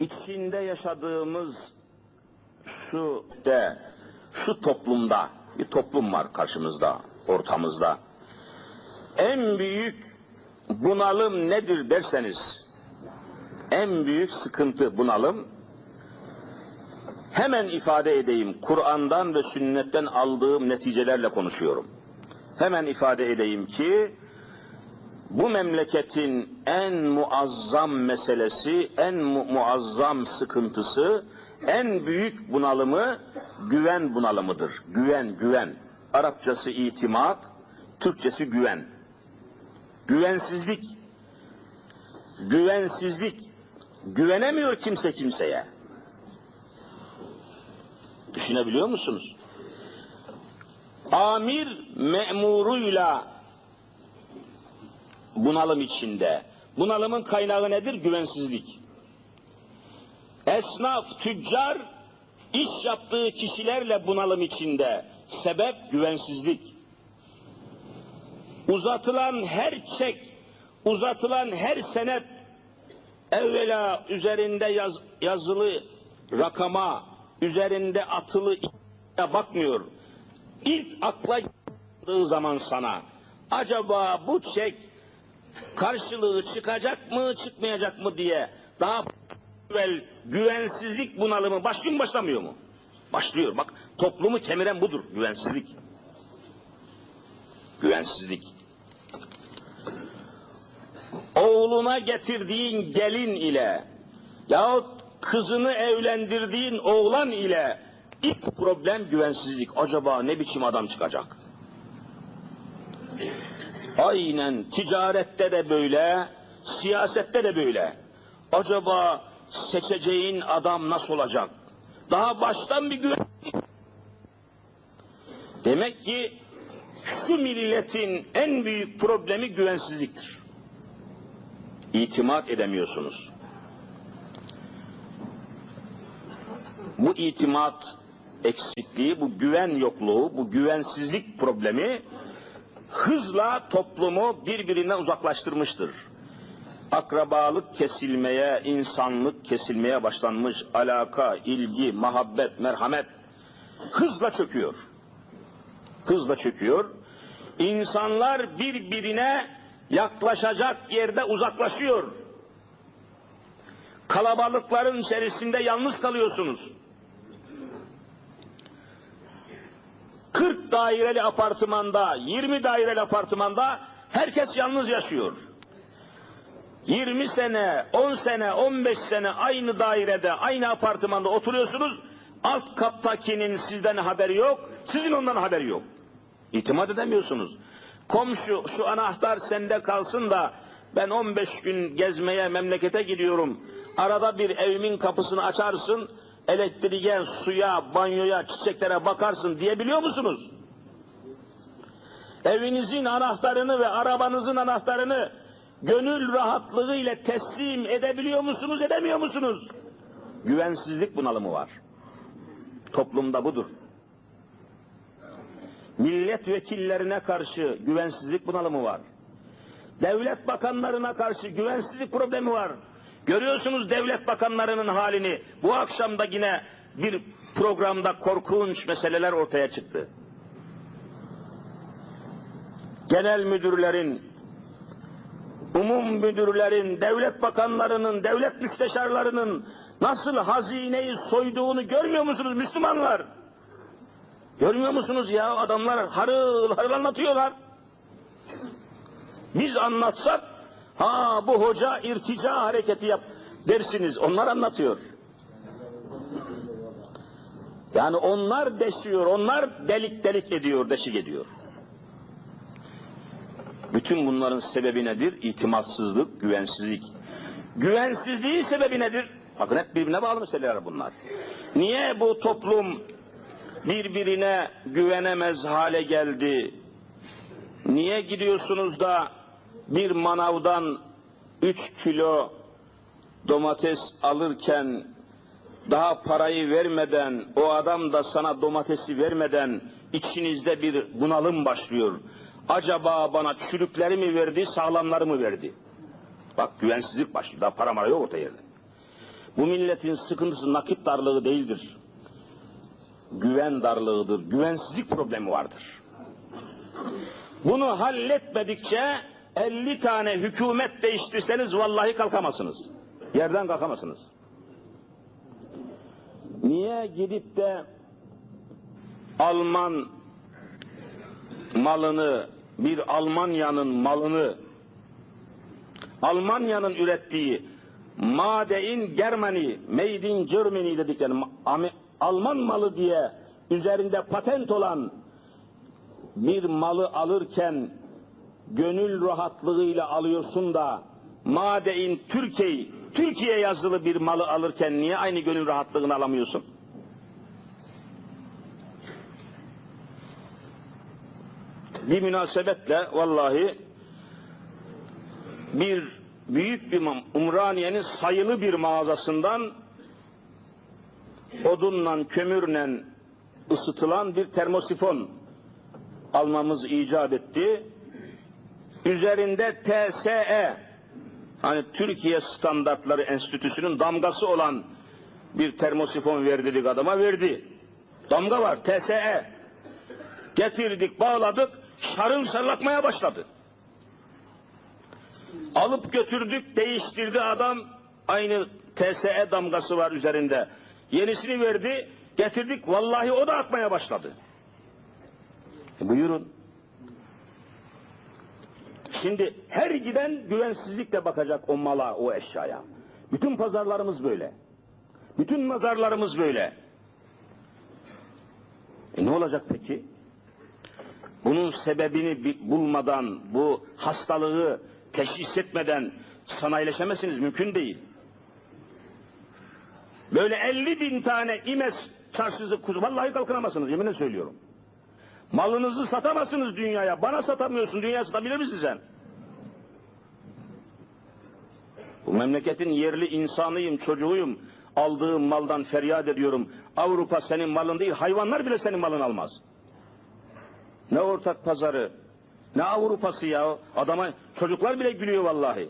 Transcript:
içinde yaşadığımız şu de, şu toplumda, bir toplum var karşımızda, ortamızda. En büyük bunalım nedir derseniz, en büyük sıkıntı bunalım, hemen ifade edeyim, Kur'an'dan ve sünnetten aldığım neticelerle konuşuyorum. Hemen ifade edeyim ki, bu memleketin en muazzam meselesi, en mu- muazzam sıkıntısı, en büyük bunalımı güven bunalımıdır. Güven, güven. Arapçası itimat, Türkçesi güven. Güvensizlik. Güvensizlik. Güvenemiyor kimse kimseye. Düşünebiliyor musunuz? Amir memuruyla bunalım içinde. Bunalımın kaynağı nedir? Güvensizlik. Esnaf, tüccar iş yaptığı kişilerle bunalım içinde. Sebep güvensizlik. Uzatılan her çek, uzatılan her senet evvela üzerinde yaz- yazılı rakama, üzerinde atılı bakmıyor. İlk akla geldiği zaman sana acaba bu çek karşılığı çıkacak mı çıkmayacak mı diye daha evvel güvensizlik bunalımı başlıyor mu başlamıyor mu? Başlıyor. Bak toplumu kemiren budur güvensizlik. Güvensizlik. Oğluna getirdiğin gelin ile yahut kızını evlendirdiğin oğlan ile ilk problem güvensizlik. Acaba ne biçim adam çıkacak? Aynen ticarette de böyle, siyasette de böyle. Acaba seçeceğin adam nasıl olacak? Daha baştan bir güven. Demek ki şu milletin en büyük problemi güvensizliktir. İtimat edemiyorsunuz. Bu itimat eksikliği, bu güven yokluğu, bu güvensizlik problemi hızla toplumu birbirinden uzaklaştırmıştır. Akrabalık kesilmeye, insanlık kesilmeye başlanmış, alaka, ilgi, muhabbet, merhamet hızla çöküyor. Hızla çöküyor. İnsanlar birbirine yaklaşacak yerde uzaklaşıyor. Kalabalıkların içerisinde yalnız kalıyorsunuz. 40 daireli apartmanda, 20 daireli apartmanda herkes yalnız yaşıyor. 20 sene, 10 sene, 15 sene aynı dairede, aynı apartmanda oturuyorsunuz. Alt kattakinin sizden haberi yok, sizin ondan haberi yok. İtimat edemiyorsunuz. Komşu şu anahtar sende kalsın da ben 15 gün gezmeye memlekete gidiyorum. Arada bir evimin kapısını açarsın, elektriğe, suya, banyoya, çiçeklere bakarsın diyebiliyor musunuz? Evinizin anahtarını ve arabanızın anahtarını gönül rahatlığı ile teslim edebiliyor musunuz, edemiyor musunuz? Güvensizlik bunalımı var. Toplumda budur. Milletvekillerine karşı güvensizlik bunalımı var. Devlet bakanlarına karşı güvensizlik problemi var. Görüyorsunuz devlet bakanlarının halini. Bu akşam da yine bir programda korkunç meseleler ortaya çıktı. Genel müdürlerin, umum müdürlerin, devlet bakanlarının, devlet müsteşarlarının nasıl hazineyi soyduğunu görmüyor musunuz Müslümanlar? Görmüyor musunuz ya adamlar harıl harıl anlatıyorlar. Biz anlatsak ha bu hoca irtica hareketi yap dersiniz. Onlar anlatıyor. Yani onlar deşiyor, onlar delik delik ediyor, deşik ediyor. Bütün bunların sebebi nedir? İtimatsızlık, güvensizlik. Güvensizliğin sebebi nedir? Bakın hep birbirine bağlı meseleler bunlar. Niye bu toplum birbirine güvenemez hale geldi? Niye gidiyorsunuz da bir manavdan 3 kilo domates alırken daha parayı vermeden, o adam da sana domatesi vermeden içinizde bir bunalım başlıyor. Acaba bana çürükleri mi verdi, sağlamları mı verdi? Bak güvensizlik başlıyor. Daha para mara yok orta yerde. Bu milletin sıkıntısı nakit darlığı değildir. Güven darlığıdır. Güvensizlik problemi vardır. Bunu halletmedikçe 50 tane hükümet değiştirseniz vallahi kalkamazsınız. Yerden kalkamazsınız. Niye gidip de Alman malını, bir Almanya'nın malını, Almanya'nın ürettiği Made in Germany, Made in Germany dedikleri Alman malı diye üzerinde patent olan bir malı alırken gönül rahatlığıyla alıyorsun da Made in Türkiye, yazılı bir malı alırken niye aynı gönül rahatlığını alamıyorsun? bir münasebetle vallahi bir büyük bir Umraniye'nin sayılı bir mağazasından odunla, kömürle ısıtılan bir termosifon almamız icap etti. Üzerinde TSE hani Türkiye Standartları Enstitüsü'nün damgası olan bir termosifon verdik adama verdi. Damga var TSE. Getirdik, bağladık, şarıl şarlatmaya başladı. Alıp götürdük, değiştirdi adam, aynı TSE damgası var üzerinde. Yenisini verdi, getirdik, vallahi o da atmaya başladı. E buyurun. Şimdi her giden güvensizlikle bakacak o mala, o eşyaya. Bütün pazarlarımız böyle. Bütün mazarlarımız böyle. E ne olacak peki? Bunun sebebini bi- bulmadan, bu hastalığı teşhis etmeden sanayileşemezsiniz, mümkün değil. Böyle 50 bin tane İmes çarşısı kuzu, vallahi kalkınamazsınız, yeminle söylüyorum. Malınızı satamazsınız dünyaya, bana satamıyorsun, dünyaya satabilir misin sen? Bu memleketin yerli insanıyım, çocuğuyum. Aldığım maldan feryat ediyorum. Avrupa senin malın değil, hayvanlar bile senin malın almaz. Ne ortak pazarı, ne Avrupası ya. Adama çocuklar bile gülüyor vallahi.